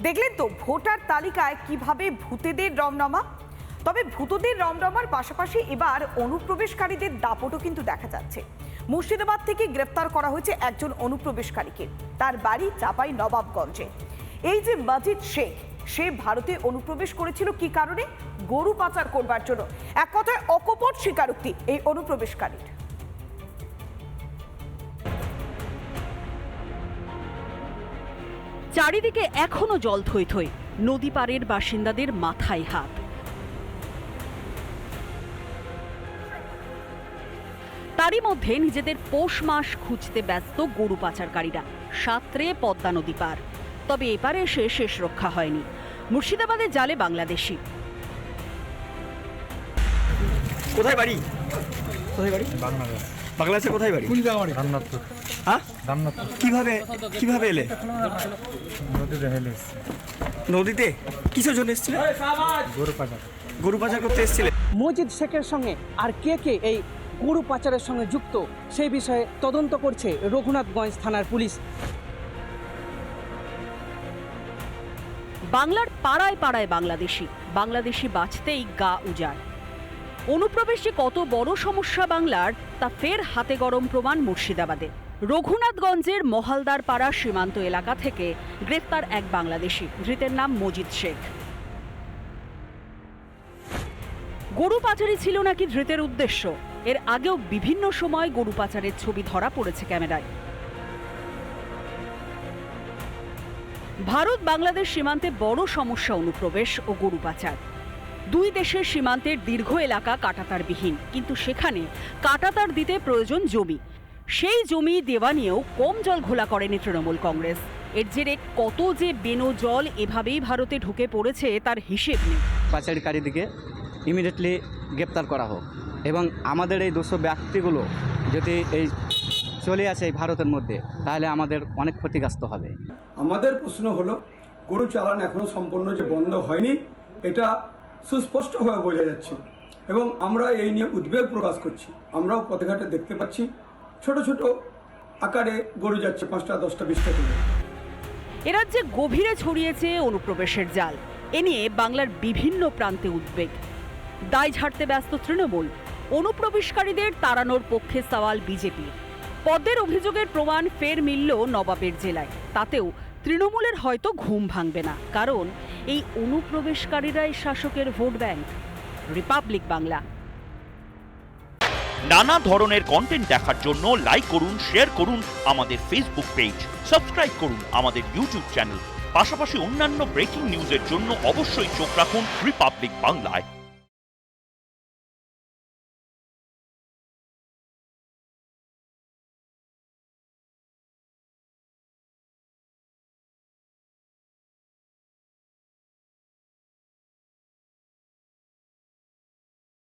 দেখলেন তো ভোটার তালিকায় কীভাবে ভূতেদের রমরমা? তবে ভূতদের রমরমার পাশাপাশি এবার অনুপ্রবেশকারীদের দাপটও কিন্তু দেখা যাচ্ছে। মুর্শিদাবাদ থেকে গ্রেফতার করা হয়েছে একজন অনুপ্রবেশকারীকে। তার বাড়ি চাপাই নবাবগঞ্জে। এই যে মাজিদ শেখ, সে ভারতে অনুপ্রবেশ করেছিল কি কারণে? গরু পাচার করবার জন্য। এক কথায় অকপট স্বীকারোক্তি এই অনুপ্রবেশকারীর। চারিদিকে এখনও জল থই থই। নদী পাড়ের বাসিন্দাদের মাথায় হাত। তারই মধ্যে নিজেদের পৌষ মাস খুঁজতে ব্যস্ত গরু পাচারকারীরা। সাঁতরে পদ্মা নদী পার। তবে এপারে এসে শেষ রক্ষা হয়নি। মুর্শিদাবাদে জালে বাংলাদেশি। কোথায় বাড়ি? কোথায় বাড়ি? বাংলাদেশ। বাংলাদেশে কোথায় বাড়ি? রান্নাথপুর হ্যাঁ? রান্নাথপুর কীভাবে কীভাবে এলে? নদীতে হেলে নদীতে? কিসের জন্য এসেছিলে? গরু পাচার। গরু পাচার করতে এসেছিলে? মজিদ শেখের সঙ্গে আর কে কে এই গরু পাচারের সঙ্গে যুক্ত সেই বিষয়ে তদন্ত করছে রঘুনাথগঞ্জ থানার পুলিশ। বাংলার পাড়ায় পাড়ায় বাংলাদেশি। বাংলাদেশি বাঁচতেই গা উজাড়। অনুপ্রবেশ যে কত বড় সমস্যা বাংলার, তা ফের হাতে গরম প্রমাণ মুর্শিদাবাদে। রঘুনাথগঞ্জের মহালদার পাড়া সীমান্ত এলাকা থেকে গ্রেফতার এক বাংলাদেশি। ধৃতের নাম মজিদ শেখ। গরু পাচারই ছিল নাকি ধৃতের উদ্দেশ্য? এর আগেও বিভিন্ন সময় গরু পাচারের ছবি ধরা পড়েছে ক্যামেরায়। ভারত বাংলাদেশ সীমান্তে বড় সমস্যা অনুপ্রবেশ ও গরু পাচার। দুই দেশের সীমান্তের দীর্ঘ এলাকা কাটাতারবিহীন। কিন্তু সেখানে কাটাতার দিতে প্রয়োজন জমি। সেই জমি দেওয়া নিয়েও কম জল ঘোলা করেনি তৃণমূল কংগ্রেস। এর জেরে কত যে বেনো জল এভাবেই ভারতে ঢুকে পড়েছে তার হিসেব নেই। পাচারকারীদিকে ইমিডিয়েটলি গ্রেপ্তার করা হোক। এবং আমাদের এই দুশো ব্যক্তিগুলো যদি এই চলে আসে এই ভারতের মধ্যে তাহলে আমাদের অনেক ক্ষতিগ্রস্ত হবে। আমাদের প্রশ্ন হলো গরু চালান এখনও সম্পূর্ণ যে বন্ধ হয়নি এটা সুস্পষ্টভাবে বোঝা যাচ্ছে। এবং আমরা এই নিয়ে উদ্বেগ প্রকাশ করছি। আমরাও পথে ঘাটে দেখতে পাচ্ছি, ছোট ছোট আকারে গরু যাচ্ছে পাঁচটা, দশটা, বিশটা করে। এ রাজ্যে গভীরে ছড়িয়েছে অনুপ্রবেশের জাল। এ নিয়ে বাংলার বিভিন্ন প্রান্তে উদ্বেগ। দায় ঝাড়তে ব্যস্ত তৃণমূল। অনুপ্রবেশকারীদের তাড়ানোর পক্ষে সওয়াল বিজেপি। পদ্মের অভিযোগের প্রমাণ ফের মিলল নবাবের জেলায়। তাতেও তৃণমূলের হয়তো ঘুম ভাঙবে না, কারণ এই অনুপ্রবেশকারীরাই শাসকের ভোট ব্যাংক। রিপাবলিক বাংলা। নানা ধরনের কন্টেন্ট দেখার জন্য লাইক করুন শেয়ার করুন আমাদের ফেসবুক পেজ সাবস্ক্রাইব করুন আমাদের ইউটিউব চ্যানেল পাশাপাশি অন্যান্য ব্রেকিং নিউজের জন্য অবশ্যই চোখ রাখুন রিপাবলিক বাংলায়